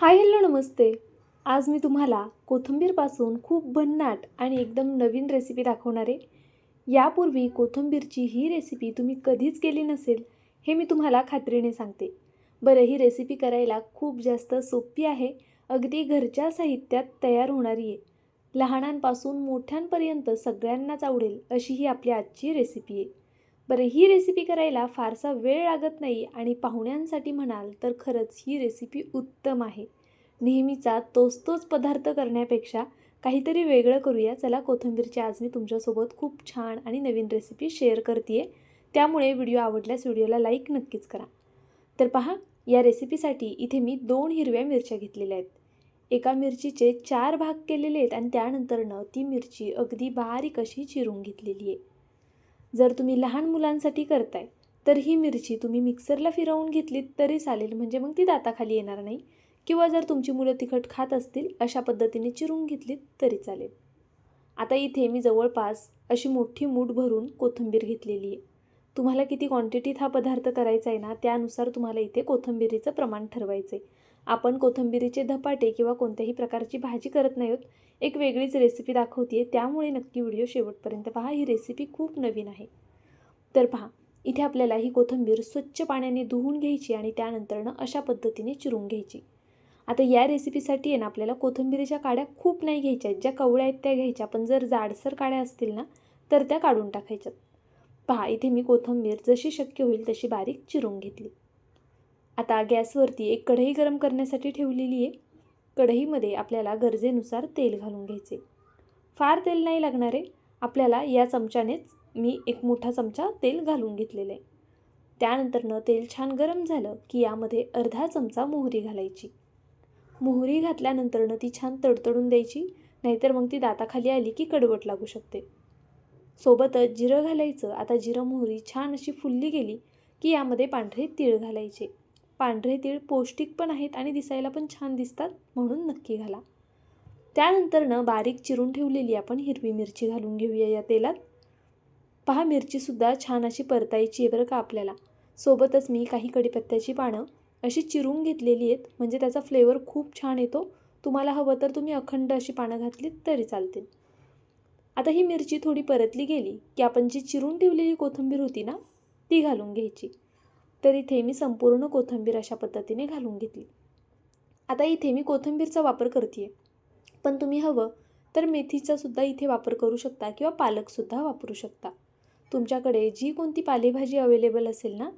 Hi hello नमस्ते. आज मी तुम्हाला कोथिंबीरपासून खूप भन्नाट आणि एकदम नवीन रेसिपी दाखवणार आहे. यापूर्वी कोथिंबीरची ही रेसिपी तुम्ही कधीच केली नसेल हे मी तुम्हाला खात्रीने सांगते. बरं ही रेसिपी करायला खूप जास्त सोपी आहे. अगदी घरच्या साहित्यात तयार होणारी आहे. लहानांपासून मोठ्यांपर्यंत सगळ्यांनाच आवडेल अशी ही आपली आजची रेसिपी आहे. बरं ही रेसिपी करायला फारसा वेळ लागत नाही आणि पाहुण्यांसाठी म्हणाल तर खरंच ही रेसिपी उत्तम आहे. नेहमीचा तोच तोच पदार्थ करण्यापेक्षा काहीतरी वेगळं करूया. चला कोथिंबीरची आज मी तुमच्यासोबत खूप छान आणि नवीन रेसिपी शेअर करते त्यामुळे व्हिडिओ आवडल्यास व्हिडिओला लाईक नक्कीच करा. तर पहा या रेसिपीसाठी इथे मी दोन हिरव्या मिरच्या घेतलेल्या आहेत. एका मिरचीचे चार भाग केलेले आहेत आणि त्यानंतरनं ती मिरची अगदी बारीक अशी चिरून घेतलेली आहे. जर तुम्ही लहान मुलांसाठी करताय तर ही मिरची तुम्ही मिक्सरला फिरवून घेतलीत तरी चालेल. म्हणजे मग ती दाताखाली येणार नाही. किंवा जर तुमची मुलं तिखट खात असतील अशा पद्धतीने चिरून घेतलीत तरी चालेल. आता इथे मी जवळपास अशी मोठी मूठ भरून कोथिंबीर घेतलेली आहे. तुम्हाला किती क्वांटिटीत हा पदार्थ करायचा आहे ना त्यानुसार तुम्हाला इथे कोथिंबीरीचं प्रमाण ठरवायचं आहे आपण कोथिंबीरीचे धपाटे किंवा कोणत्याही प्रकारची भाजी करत नाही आहोत एक वेगळीच रेसिपी दाखवते त्यामुळे नक्की व्हिडिओ शेवटपर्यंत पहा. ही रेसिपी खूप नवीन आहे. तर पहा इथे आपल्याला ही कोथिंबीर स्वच्छ पाण्याने धुवून घ्यायची आणि त्यानंतरनं अशा पद्धतीने चिरून घ्यायची. आता या रेसिपीसाठी आहे ना आपल्याला कोथिंबीरीच्या काड्या खूप नाही घ्यायच्या आहेत. ज्या कवळ्या आहेत त्या घ्यायच्या. पण जर जाडसर काड्या असतील ना तर त्या काढून टाकायच्यात. पहा इथे मी कोथिंबीर जशी शक्य होईल तशी बारीक चिरून घेतली. आता गॅसवरती एक कढई गरम करण्यासाठी ठेवलेली आहे. कढईमध्ये आपल्याला गरजेनुसार तेल घालून घ्यायचे. फार तेल नाही लागणार आहे. आपल्याला या चमच्यानेच मी एक मोठा चमचा तेल घालून घेतलेलं आहे. त्यानंतरनं तेल छान गरम झालं की यामध्ये अर्धा चमचा मोहरी घालायची. मोहरी घातल्यानंतरनं ती छान तडतडून द्यायची नाहीतर मग ती दाताखाली आली की कडवट लागू शकते. सोबतच जिरं घालायचं. आता जिरं मोहरी छान अशी फुलली गेली की यामध्ये पांढरे तीळ घालायचे. पांढरे तीळ पौष्टिक पण आहेत आणि दिसायला पण छान दिसतात म्हणून नक्की घाला. त्यानंतरनं बारीक चिरून ठेवलेली आपण हिरवी मिरची घालून घेऊया या तेलात. पहा मिरचीसुद्धा छान अशी परतायची आहे बरं का आपल्याला. सोबतच मी काही कढीपत्त्याची पानं अशी चिरून घेतलेली आहेत म्हणजे त्याचा फ्लेवर खूप छान येतो. तुम्हाला हवं तर तुम्ही अखंड अशी पानं घातलीत तरी चालतील. आता ही मिरची थोडी परतली गेली की आपण जी चिरून ठेवलेली कोथिंबीर होती ना ती घालून घ्यायची. तर इथे मी संपूर्ण कोथिंबीर अशा पद्धतीने घालून घेतली. आता इथे मी कोथिंबीरचा वापर करते पण तुम्ही हवं तर मेथीचा सुद्धा इथे वापर करू शकता किंवा पालकसुद्धा वापरू शकता. तुमच्याकडे जी कोणती पालेभाजी अवेलेबल असेल ना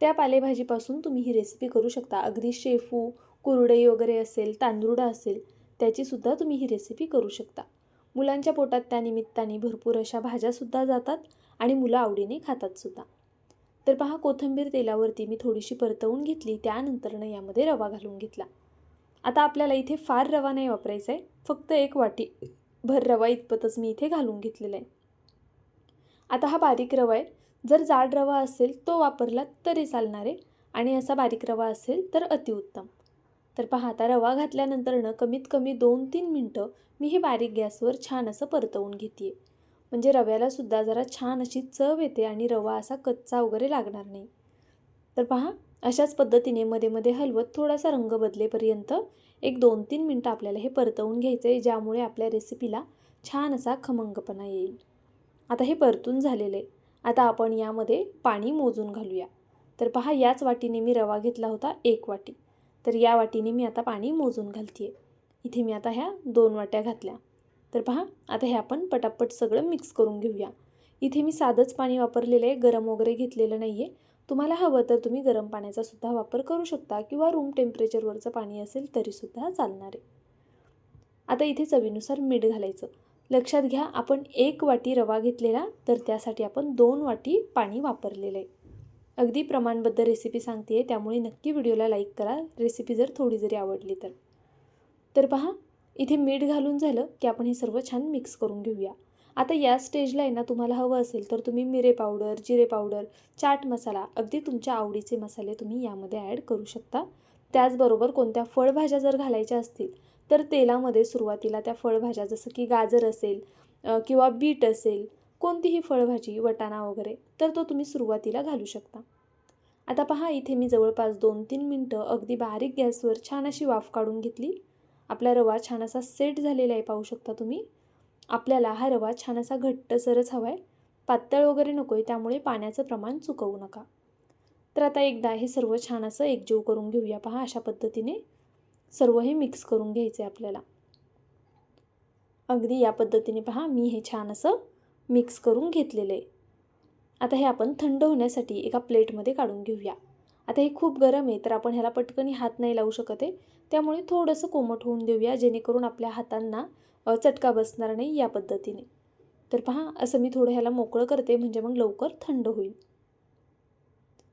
त्या पालेभाजीपासून तुम्ही ही रेसिपी करू शकता. अगदी शेफू कुरडई वगैरे असेल तांदूळ असेल त्याचीसुद्धा तुम्ही ही रेसिपी करू शकता. मुलांच्या पोटात त्या निमित्ताने भरपूर अशा भाज्यासुद्धा जातात आणि मुलं आवडीने खातातसुद्धा तर पहा कोथिंबीर तेलावरती मी थोडीशी परतवून घेतली त्यानंतरनं यामध्ये रवा घालून घेतला. आता आपल्याला इथे फार रवा नाही वापरायचा आहे फक्त एक वाटी भर रवा इतपतच मी इथे घालून घेतलेला आहे. आता हा बारीक रवा आहे. जर जाड रवा असेल तो वापरला तरी चालणार आहे. आणि असा बारीक रवा असेल तर अतिउत्तम. तर पहा आता रवा घातल्यानंतरनं कमीत कमी दोन तीन मिनटं मी हे बारीक गॅसवर छान असं परतवून घेते म्हणजे रव्यालासुद्धा जरा छान अशी चव येते आणि रवा असा कच्चा वगैरे लागणार नाही. तर पहा अशाच पद्धतीने मध्ये मध्ये हलवत थोडासा रंग बदलेपर्यंत एक दोन तीन मिनटं आपल्याला हे परतवून घ्यायचं आहे ज्यामुळे आपल्या रेसिपीला छान असा खमंगपणा येईल. आता हे परतून झालेलं आहे. आता आपण यामध्ये पाणी मोजून घालूया. तर पहा याच वाटीने मी रवा घेतला होता एक वाटी. तर या वाटीने मी आता पाणी मोजून घालते आहे इथे मी आता ह्या दोन वाट्या घातल्या. तर पहा आता हे आपण पटापट सगळं मिक्स करून घेऊया. इथे मी साधंच पाणी वापरलेलं आहे गरम वगैरे घेतलेलं नाही आहे तुम्हाला हवं तर तुम्ही गरम पाण्याचा सुद्धा वापर करू शकता किंवा रूम टेम्परेचरवरचं पाणी असेल तरीसुद्धा चालणार आहे. आता इथे चवीनुसार मीठ घालायचं. लक्षात घ्या आपण एक वाटी रवा घेतलेला तर त्यासाठी आपण दोन वाटी पाणी वापरलेलं आहे. अगदी प्रमाणबद्ध रेसिपी सांगते आहे त्यामुळे नक्की व्हिडिओला लाईक करा. रेसिपी जर थोडी जरी आवडली तर. तर पहा इथे मीठ घालून झालं की आपण हे सर्व छान मिक्स करून घेऊया. आता या स्टेजला आहे ना तुम्हाला हवं असेल तर तुम्ही मिरे पावडर जिरे पावडर चाट मसाला अगदी तुमच्या आवडीचे मसाले तुम्ही यामध्ये ॲड करू शकता. त्याचबरोबर कोणत्या फळभाज्या जर घालायच्या असतील तर तेलामध्ये सुरुवातीला त्या फळभाज्या जसं की गाजर असेल किंवा बीट असेल कोणतीही फळभाजी वटाणा वगैरे तर तो तुम्ही सुरुवातीला घालू शकता. आता पहा इथे मी जवळपास दोन तीन मिनटं अगदी बारीक गॅसवर छान अशी वाफ काढून घेतली. आपला रवा छान असा सेट झालेला आहे पाहू शकता तुम्ही. आपल्याला हा रवा छान असा घट्टसरच हवा आहे पातळ वगैरे नको आहे त्यामुळे पाण्याचं प्रमाण चुकवू नका. तर आता एकदा हे सर्व छान असं एकजीव करून घेऊया पहा अशा पद्धतीने. सर्व हे मिक्स करून घ्यायचं आहे आपल्याला. अगदी या पद्धतीने पहा मी हे छान असं मिक्स करून घेतलेलं आहे. आता हे आपण थंड होण्यासाठी एका प्लेटमध्ये काढून घेऊया. आता हे खूप गरम आहे तर आपण ह्याला पटकनी हात नाही लावू शकत आहे. त्यामुळे थोडंसं कोमट होऊन देऊया जेणेकरून आपल्या हातांना चटका बसणार नाही या पद्धतीने. तर पहा असं मी थोडं ह्याला मोकळं करते म्हणजे मग लवकर थंड होईल.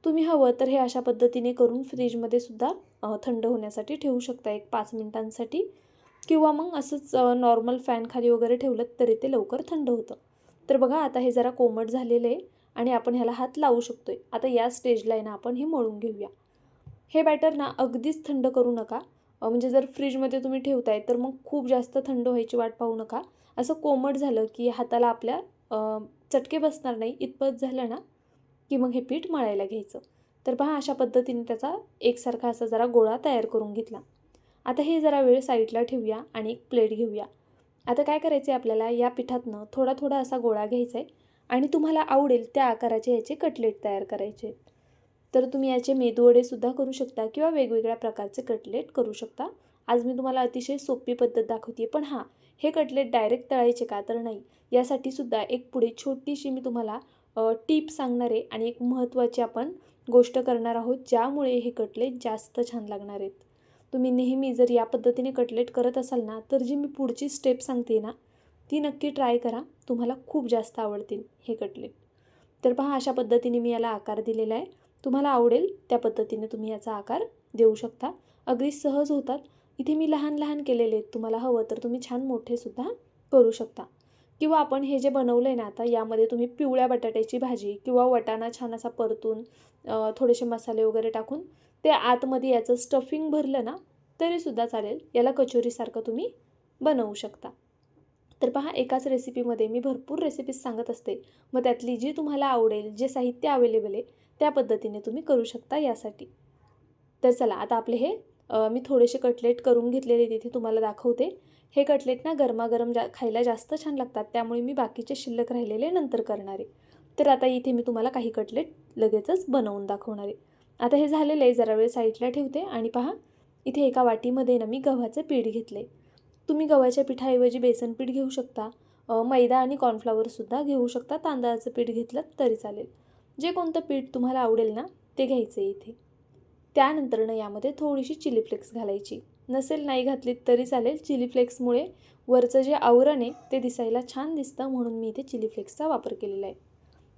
तुम्ही हवं तर हे अशा पद्धतीने करून फ्रीजमध्ये सुद्धा थंड होण्यासाठी ठेवू शकता एक पाच मिनटांसाठी. किंवा मग असंच नॉर्मल फॅन खाली वगैरे ठेवलं तरी ते लवकर थंड होतं. तर बघा आता हे जरा कोमट झालेलं आहे. आणि आपण ह्याला हात लावू शकतो आहे आता या स्टेजला आहे ना आपण हे मळून घेऊया. हे बॅटर ना अगदीच थंड करू नका. म्हणजे जर फ्रीजमध्ये तुम्ही ठेवताय तर मग खूप जास्त थंड व्हायची वाट पाहू नका. असं कोमट झालं की हाताला आपल्या चटके बसणार नाही. इतपत झालं ना की मग हे पीठ मळायला घ्यायचं. तर पहा अशा पद्धतीने त्याचा एकसारखा असा जरा गोळा तयार करून घेतला. आता हे जरा वेळ साईडला ठेवूया आणि एक प्लेट घेऊया. आता काय करायचं आहे आपल्याला? या पिठातनं थोडा थोडा असा गोळा घ्यायचा आहे आणि तुम्हाला आवडेल त्या आकाराचे याचे कटलेट तयार करायचे. आहेत तर तुम्ही याचे मेदूवडेसुद्धा करू शकता किंवा वेगवेगळ्या प्रकारचे कटलेट करू शकता. आज मी तुम्हाला अतिशय सोपी पद्धत दाखवते पण हां हे कटलेट डायरेक्ट तळायचे का तर नाही. यासाठी सुद्धा एक पुढे छोटीशी मी तुम्हाला टीप सांगणार आहे आणि एक महत्त्वाची आपण गोष्ट करणार आहोत ज्यामुळे हे कटलेट जास्त छान लागणार आहेत. तुम्ही नेहमी जर या पद्धतीने कटलेट करत असाल ना तर जी मी पुढची स्टेप सांगते ना ती नक्की ट्राय करा. तुम्हाला खूप जास्त आवडतील हे कटलेट. तर पहा अशा पद्धतीने मी याला आकार दिलेला आहे. तुम्हाला आवडेल त्या पद्धतीने तुम्ही याचा आकार देऊ शकता. अगदी सहज होतात. इथे मी लहान लहान केलेले आहेत. तुम्हाला हवं तर तुम्ही छान मोठेसुद्धा करू शकता. किंवा आपण हे जे बनवलं आहे ना आता यामध्ये तुम्ही पिवळ्या बटाट्याची भाजी किंवा वटाणा छान असा परतून थोडेसे मसाले वगैरे टाकून ते आतमध्ये याचं स्टफिंग भरलं ना तरीसुद्धा चालेल. याला कचोरीसारखं तुम्ही बनवू शकता. तर पहा एकाच रेसिपीमध्ये मी भरपूर रेसिपीज सांगत असते. मग त्यातली जी तुम्हाला आवडेल जे साहित्य अवेलेबल आहे त्या पद्धतीने तुम्ही करू शकता यासाठी. तर चला आता आपले हे मी थोडेसे कटलेट करून घेतलेले तिथे तुम्हाला दाखवते. हे कटलेट ना गरमागरम जा खायला जास्त छान लागतात त्यामुळे मी बाकीचे शिल्लक राहिलेले नंतर करणार आहे. तर आता इथे मी तुम्हाला काही कटलेट लगेचच बनवून दाखवणार आहे. आता हे झालेलं आहे जरा वेळ साईडला ठेवते आणि पहा इथे एका वाटीमध्ये ना मी गव्हाचं पीठ घेतले तुम्ही गव्हाच्या पिठाऐवजी बेसन पीठ घेऊ शकता. मैदा आणि कॉर्नफ्लॉवरसुद्धा घेऊ शकता. तांदळाचं पीठ घेतलं तरी चालेल. जे कोणतं पीठ तुम्हाला आवडेल ना ते घ्यायचं आहे इथे. त्यानंतरनं यामध्ये थोडीशी चिली फ्लेक्स घालायची. नसेल नाही घातलीत तरी चालेल. चिली फ्लेक्समुळे वरचं जे आवरण आहे ते दिसायला छान दिसतं म्हणून मी इथे चिली फ्लेक्सचा वापर केलेला आहे.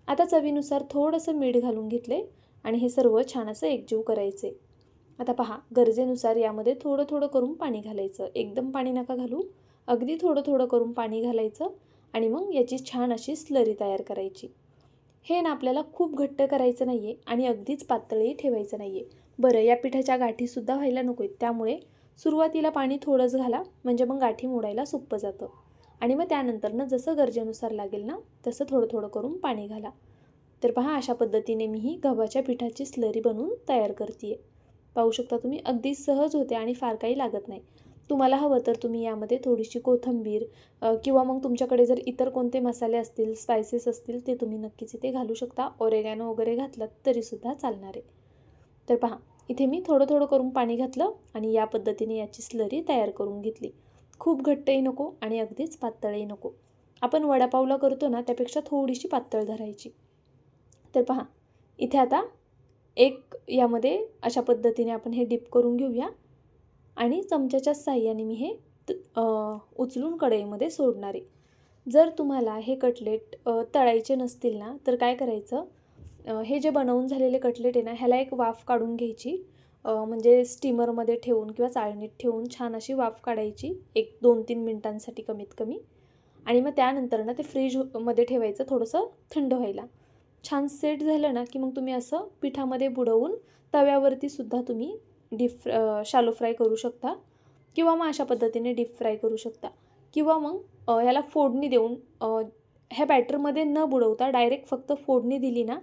आता चवीनुसार थोडंसं मीठ घालून घेतले आणि हे सर्व छान असं एकजीव करायचे आता पहा गरजेनुसार यामध्ये थोडं थोडं करून पाणी घालायचं. एकदम पाणी नका घालू. अगदी थोडं थोडं करून पाणी घालायचं आणि मग याची छान अशी स्लरी तयार करायची. हे ना आपल्याला खूप घट्ट करायचं नाही आहे आणि अगदीच पातळी ठेवायचं नाही आहे बरं या पिठाच्या गाठीसुद्धा व्हायला नको आहेत त्यामुळे सुरुवातीला पाणी थोडंच घाला म्हणजे मग गाठी मोडायला सोपं जातं. आणि मग त्यानंतरनं जसं गरजेनुसार लागेल ना तसं थोडं थोडं करून पाणी घाला. तर पहा अशा पद्धतीने मी ही गव्हाच्या पिठाची स्लरी बनवून तयार करते आहे पाहू शकता तुम्ही अगदी सहज होते आणि फार काही लागत नाही. तुम्हाला हवं तर तुम्ही यामध्ये थोडीशी कोथंबीर किंवा मग तुमच्याकडे जर इतर कोणते मसाले असतील स्पायसेस असतील ते तुम्ही नक्कीच इथे घालू शकता. ओरेगॅनो वगैरे घातलं तरीसुद्धा चालणार आहे. तर पहा इथे मी थोडं थोडं करून पाणी घातलं आणि या पद्धतीने याची स्लरी तयार करून घेतली. खूप घट्टही नको आणि अगदीच पातळही नको. आपण वडापावला करतो ना त्यापेक्षा थोडीशी पातळ धरायची. तर पहा इथे आता एक यामध्ये अशा पद्धतीने आपण हे डिप करून घेऊया. आणि चमच्याच्या साह्याने मी हे उचलून कढईमध्ये सोडणार आहे. जर तुम्हाला हे कटलेट तळायचे नसतील ना तर काय करायचं? हे जे बनवून झालेले कटलेट आहे ना ह्याला एक वाफ काढून घ्यायची. म्हणजे स्टीमरमध्ये ठेवून किंवा चाळणीत ठेवून छान अशी वाफ काढायची. एक दोन तीन मिनटांसाठी कमीत कमी. आणि मग त्यानंतर ना ते फ्रीजमध्ये ठेवायचं थोडंसं थंड व्हायला. छान सेट झालं ना की मग तुम्ही असं पिठामध्ये बुडवून तव्यावरती सुद्धा तुम्ही डीप शालो फ्राय करू शकता. किंवा मग अशा पद्धतीने डीप फ्राय करू शकता. किंवा मग ह्याला फोडणी देऊन ह्या बॅटरमध्ये न बुडवता डायरेक्ट फक्त फोडणी दिली ना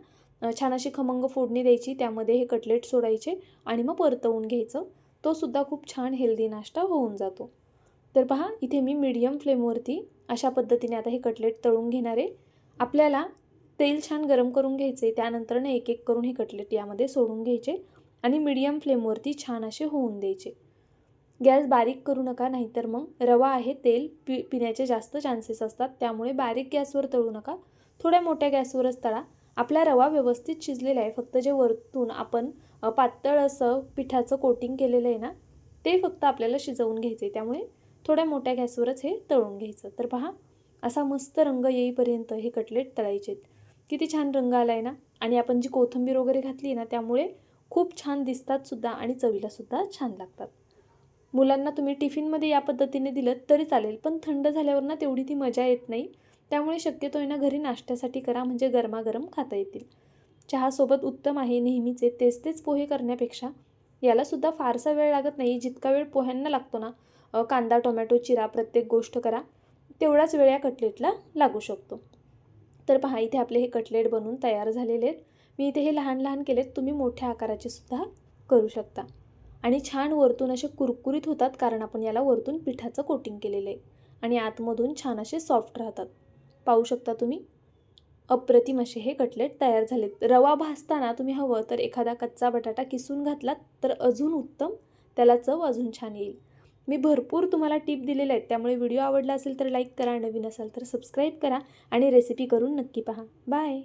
छान अशी खमंग फोडणी द्यायची त्यामध्ये हे कटलेट सोडायचे आणि मग परतवून घ्यायचं. तो सुद्धा खूप छान हेल्दी नाश्ता होऊन जातो. तर पहा इथे मी मीडियम फ्लेमवरती अशा पद्धतीने आता हे कटलेट तळून घेणार आहे. आपल्याला तेल छान गरम करून घ्यायचे त्यानंतर ना एक एक करून हे कटलेट यामध्ये सोडून घ्यायचे आणि मीडियम फ्लेमवरती छान असे होऊन द्यायचे. गॅस बारीक करू नका नाहीतर मग रवा आहे तेल पि पिण्याचे जास्त चान्सेस असतात त्यामुळे बारीक गॅसवर तळू नका. थोड्या मोठ्या गॅसवरच तळा. आपला रवा व्यवस्थित शिजलेला आहे फक्त जे वरतून आपण पातळ असं पिठाचं कोटिंग केलेलं आहे ना ते फक्त आपल्याला शिजवून घ्यायचं त्यामुळे थोड्या मोठ्या गॅसवरच हे तळून घ्यायचं. तर पहा असा मस्त रंग येईपर्यंत हे कटलेट तळायचे आहेत किती छान रंग आला आहे ना? आणि आपण जी कोथिंबीर वगैरे घातली आहे ना त्यामुळे खूप छान दिसतात सुद्धा आणि चवीलासुद्धा छान लागतात. मुलांना तुम्ही टिफिनमध्ये या पद्धतीने दिलं तरी चालेल पण थंड झाल्यावर ना तेवढी ती मजा येत नाही. त्यामुळे शक्यतो आहे ना घरी नाश्त्यासाठी करा म्हणजे गरमागरम खाता येतील. चहासोबत उत्तम आहे नेहमीचे तेच तेच पोहे करण्यापेक्षा. यालासुद्धा फारसा वेळ लागत नाही जितका वेळ पोह्यांना लागतो ना कांदा टोमॅटो चिरा प्रत्येक गोष्ट करा तेवढाच वेळ या कटलेटला लागू शकतो. तर पहा इथे आपले हे कटलेट बनवून तयार झालेले आहेत. मी इथे हे लहान लहान केलेत तुम्ही मोठ्या आकाराचे सुद्धा करू शकता. आणि छान वरतून असे कुरकुरीत होतात कारण आपण याला वरतून पिठाचं कोटिंग केलेलं आहे. आणि आतमधून छान असे सॉफ्ट राहतात. पाहू शकता तुम्ही? अप्रतिम असे हे कटलेट तयार झालेत. रवा भाजताना तुम्ही हवं तर एखादा कच्चा बटाटा किसून घातलात तर अजून उत्तम त्याला चव अजून छान येईल. मी भरपूर तुम्हाला टिप दिलेले आहेत. त्यामुळे व्हिडिओ आवडला असेल तर लाईक करा नवीन असाल तर सबस्क्राईब करा आणि रेसिपी करून नक्की पहा. बाय